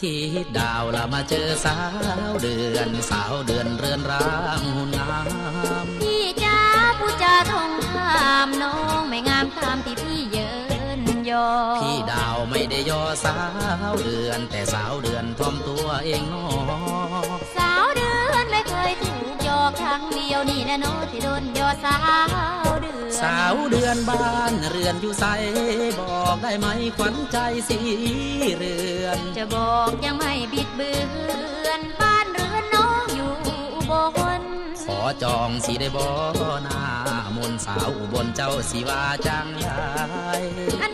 ที่ดาวละมาเจอสาวเดือนสาวเดือนเรือนร่างหุ่นงาม พี่จ้าผู้จาทงคามน้องไม่งามตามที่พี่เยินยอพี่ดาว ไม่ได้ยอสาวเดือนแต่สาวเดือนทอมตัวเองน้อสาวเดือนไม่เคยถูกยอครั้งเดียวนี่แน่นอนที่โดนยอสาวเดือนสาวเดือนบ้านเรือนอยู่ใสบอกได้ไหมขวัญใจสีเรือน จะบอกยังไม่บิดเบือนบ้านเรือนน้องอยู่อุบลขอจองสีได้บ่หน้ามนต์สาวอุบลเจ้าสีว่าจังไดอั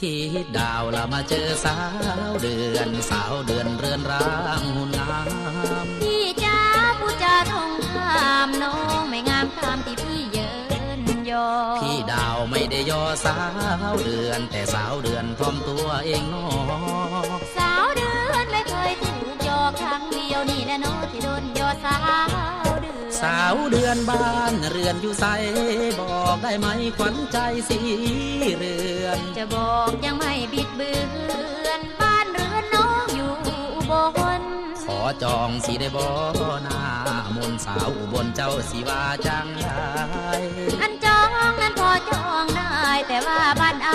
ที่ดาวละมาเจอสาวเดือนสาวเดือนเรือนร่างหุ่นงามพี่จ้าผู้จาทงคามน้องไม่งามตามที่พี่เยินยอ พี่ดาวไม่ได้ยอสาวเดือนแต่สาวเดือนทอมตัวเองน้อสาวเดือนาวเดือนบ้านเรือนอยู่ใสบอกได้ไหมขวัญใจสีเรือน จะบอกยังไม่บิดเบือนบ้านเรือนน้องอยู่อุบลขอจองสีได้บ่หน้ามนต์สาวอุบลเจ้าสีว่าจังไดอันจองนั้นพอจองได้แต่ว่าบ้านอ